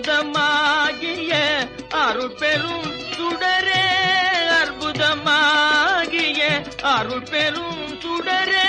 அற்புதமாகிய அருள் பெரும் சுடரே அற்புதமாகிய அருள் பெரும் சுடரே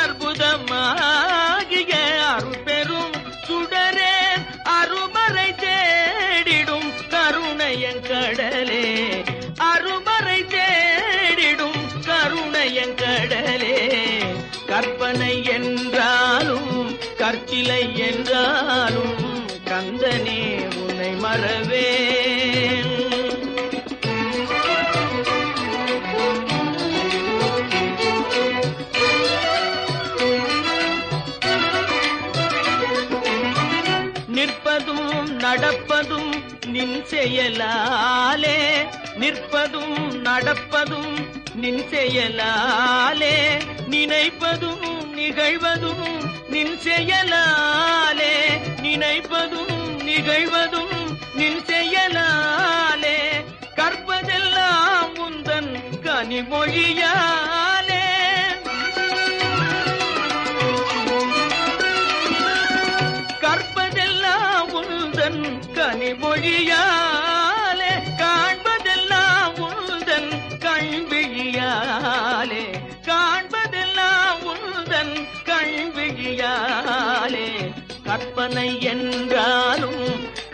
அற்புதமாகிய அருள் பெரும் சுடரே அருமறை தேடிடும் கருணையன் கடலே. அருமறை தேடிடும் கருணையன் கடலே. கற்பனை என்றாலும் கற்சிலை என்றாலும் கந்தனே உன்னை மறவேன். நிற்பதும் நடப்பதும் நின் செயலாலே. நிற்பதும் நடப்பதும் நின் செயலாலே. நினைப்பதும் நிகழ்வதும் நின் செயலா நினைப்பதும் நிகழ்வதும் நின் செயலாலே. கற்பதெல்லாம் உந்தன் கனிமொழியாலே. கற்பதெல்லாம் உந்தன் கனிமொழியாலே. காண்பதெல்லாம் உந்தன் கண்விழியாலே. காண்பதெல்லாம் உந்தன் கண்விழியாலே. கற்பனை